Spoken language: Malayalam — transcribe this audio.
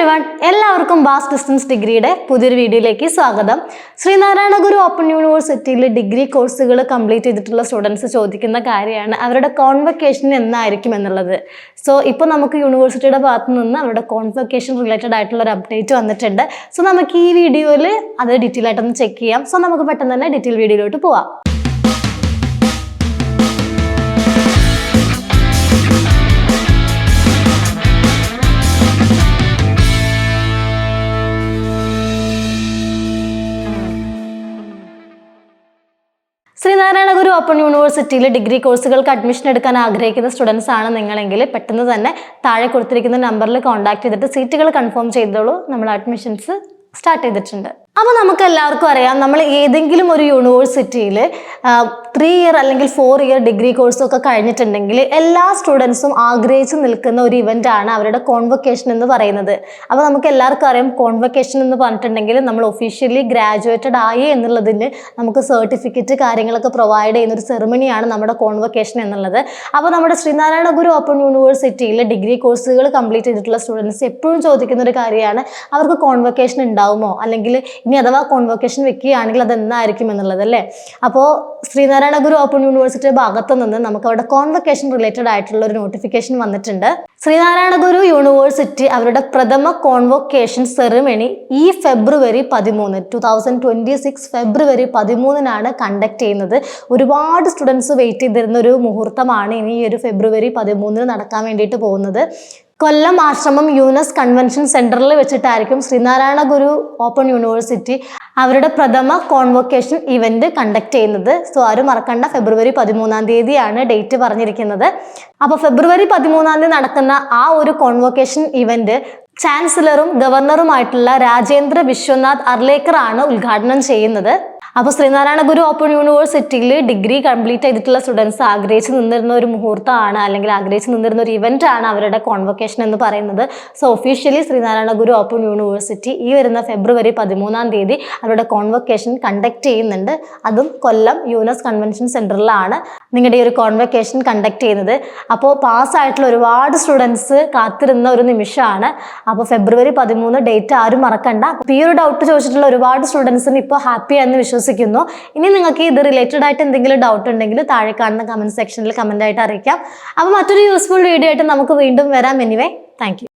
എവ്രി വൺ എല്ലാവർക്കും ബാസ് ഡിസ്റ്റൻസ് ഡിഗ്രിയുടെ പുതിയൊരു വീഡിയോയിലേക്ക് സ്വാഗതം. ശ്രീനാരായണ ഗുരു ഓപ്പൺ യൂണിവേഴ്സിറ്റിയിൽ ഡിഗ്രി കോഴ്സുകൾ കംപ്ലീറ്റ് ചെയ്തിട്ടുള്ള സ്റ്റുഡൻസ് ചോദിക്കുന്ന കാര്യമാണ് അവരുടെ കോൺവക്കേഷൻ എന്നായിരിക്കും എന്നുള്ളത്. സോ ഇപ്പോൾ നമുക്ക് യൂണിവേഴ്സിറ്റിയുടെ ഭാഗത്ത് നിന്ന് അവരുടെ കോൺവക്കേഷൻ റിലേറ്റഡ് ആയിട്ടുള്ള ഒരു അപ്ഡേറ്റ് വന്നിട്ടുണ്ട്. സോ നമുക്ക് ഈ വീഡിയോയിൽ അത് ഡീറ്റെയിൽ ആയിട്ടൊന്ന് ചെക്ക് ചെയ്യാം. സോ നമുക്ക് പെട്ടെന്ന് തന്നെ ഡീറ്റെയിൽ വീഡിയോയിലോട്ട് പോവാം. ഓപ്പൺ യൂണിവേഴ്സിറ്റിയിൽ ഡിഗ്രി കോഴ്സുകൾക്ക് അഡ്മിഷൻ എടുക്കാൻ ആഗ്രഹിക്കുന്ന സ്റ്റുഡൻസ് ആണ് നിങ്ങളെങ്കിൽ പെട്ടെന്ന് തന്നെ താഴെ കൊടുത്തിരിക്കുന്ന നമ്പറിൽ കോൺടാക്ട് ചെയ്തിട്ട് സീറ്റുകൾ കൺഫേം ചെയ്തോളൂ. നമ്മൾ അഡ്മിഷൻസ് സ്റ്റാർട്ട് ചെയ്തിട്ടുണ്ട്. അപ്പോൾ നമുക്ക് എല്ലാവർക്കും അറിയാം നമ്മൾ ഏതെങ്കിലും ഒരു യൂണിവേഴ്സിറ്റിയിൽ ത്രീ ഇയർ അല്ലെങ്കിൽ ഫോർ ഇയർ ഡിഗ്രി കോഴ്സൊക്കെ കഴിഞ്ഞിട്ടുണ്ടെങ്കിൽ എല്ലാ സ്റ്റുഡൻസും ആഗ്രഹിച്ച് നിൽക്കുന്ന ഒരു ഇവന്റ് ആണ് അവരുടെ കോൺവൊക്കേഷൻ എന്ന് പറയുന്നത്. അപ്പോൾ നമുക്ക് എല്ലാവർക്കും അറിയാം കോൺവൊക്കേഷൻ എന്ന് പറഞ്ഞിട്ടുണ്ടെങ്കിൽ നമ്മൾ ഒഫീഷ്യലി ഗ്രാജുവേറ്റഡ് ആയി എന്നുള്ളതിന് നമുക്ക് സർട്ടിഫിക്കറ്റ് കാര്യങ്ങളൊക്കെ പ്രൊവൈഡ് ചെയ്യുന്ന ഒരു സെറിമണിയാണ് നമ്മുടെ കോൺവൊക്കേഷൻ എന്നുള്ളത്. അപ്പോൾ നമ്മുടെ ശ്രീനാരായണ ഗുരു ഓപ്പൺ യൂണിവേഴ്സിറ്റിയിൽ ഡിഗ്രി കോഴ്സുകൾ കംപ്ലീറ്റ് ചെയ്തിട്ടുള്ള സ്റ്റുഡൻസ് എപ്പോഴും ചോദിക്കുന്ന ഒരു കാര്യമാണ് അവർക്ക് കോൺവൊക്കേഷൻ ഉണ്ടാവുമോ? അല്ലെങ്കിൽ ഇനി അഥവാ കോൺവൊക്കേഷൻ വെക്കുകയാണെങ്കിൽ അത് എന്നായിരിക്കും എന്നുള്ളത് അല്ലേ? അപ്പോൾ ശ്രീനാരായണ ഗുരു ഓപ്പൺ യൂണിവേഴ്സിറ്റി ഭാഗത്ത് നിന്ന് നമുക്ക് അവിടെ കോൺവൊക്കേഷൻ റിലേറ്റഡ് ആയിട്ടുള്ള ഒരു നോട്ടിഫിക്കേഷൻ വന്നിട്ടുണ്ട്. ശ്രീനാരായണ ഗുരു യൂണിവേഴ്സിറ്റി അവരുടെ പ്രഥമ കോൺവൊക്കേഷൻ സെറിമണി ഈ ഫെബ്രുവരി പതിമൂന്ന് two thousand twenty six February പതിമൂന്നിനാണ് conduct ചെയ്യുന്നത്. ഒരുപാട് സ്റ്റുഡൻസ് വെയിറ്റ് ചെയ്തിരുന്ന ഒരു മുഹൂർത്തമാണ് ഇനി ഈ ഒരു ഫെബ്രുവരി പതിമൂന്നിന് നടക്കാൻ വേണ്ടിയിട്ട് പോകുന്നത്. കൊല്ലം ആശ്രമം യൂനസ് കൺവെൻഷൻ സെന്ററിൽ വെച്ചിട്ടായിരിക്കും ശ്രീനാരായണ ഗുരു ഓപ്പൺ യൂണിവേഴ്സിറ്റി അവരുടെ പ്രഥമ കോൺവൊക്കേഷൻ ഇവന്റ് കണ്ടക്ട് ചെയ്യുന്നത്. സോ ആരും മറക്കണ്ട. ഫെബ്രുവരി പതിമൂന്നാം തീയതിയാണ് ഡേറ്റ് പറഞ്ഞിരിക്കുന്നത്. അപ്പോൾ ഫെബ്രുവരി പതിമൂന്നാം തീയതി നടക്കുന്ന ആ ഒരു കോൺവൊക്കേഷൻ ഇവന്റ് ചാൻസലറും ഗവർണറുമായിട്ടുള്ള രാജേന്ദ്ര വിശ്വനാഥ് അർലേക്കർ ആണ് ഉദ്ഘാടനം ചെയ്യുന്നത്. അപ്പോൾ ശ്രീനാരായണ ഗുരു ഓപ്പൺ യൂണിവേഴ്സിറ്റിയിൽ ഡിഗ്രി കംപ്ലീറ്റ് ചെയ്തിട്ടുള്ള സ്റ്റുഡൻസ് ആഗ്രഹിച്ച് നിന്നിരുന്ന ഒരു മുഹൂർത്തമാണ് അല്ലെങ്കിൽ ആഗ്രഹിച്ച് നിന്നിരുന്ന ഒരു ഇവന്റ് ആണ് അവരുടെ കോൺവൊക്കേഷൻ എന്ന് പറയുന്നത്. So officially Sreenarayana Guru open university ഈ വരുന്ന ഫെബ്രുവരി പതിമൂന്നാം തീയതി അവരുടെ കോൺവൊക്കേഷൻ കണ്ടക്ട് ചെയ്യുന്നുണ്ട്. അതും കൊല്ലം യൂണസ് കൺവെൻഷൻ സെന്ററിലാണ് നിങ്ങളുടെ ഈ ഒരു കോൺവൊക്കേഷൻ കണ്ടക്ട് ചെയ്യുന്നത്. അപ്പോൾ പാസ്സായിട്ടുള്ള ഒരുപാട് സ്റ്റുഡൻസ് കാത്തിരുന്ന ഒരു നിമിഷമാണ്. അപ്പോൾ ഫെബ്രുവരി പതിമൂന്ന് ഡേറ്റ് ആരും മറക്കണ്ട. ഈ ഒരു ഡൗട്ട് ചോദിച്ചിട്ടുള്ള ഒരുപാട് സ്റ്റുഡൻസിന് ഇപ്പോൾ ഹാപ്പി എന്ന് വിശ്വസിക്കുന്നു. ഇനി നിങ്ങൾക്ക് ഇത് റിലേറ്റഡ് ആയിട്ട് എന്തെങ്കിലും ഡൗട്ട് ഉണ്ടെങ്കിൽ താഴെ കാണുന്ന കമന്റ് സെക്ഷനിൽ കമന്റ് ആയിട്ട് അറിയിക്കാം. അപ്പോൾ മറ്റൊരു യൂസ്ഫുൾ വീഡിയോ ആയിട്ട് നമുക്ക് വീണ്ടും വരാം. Anyway thank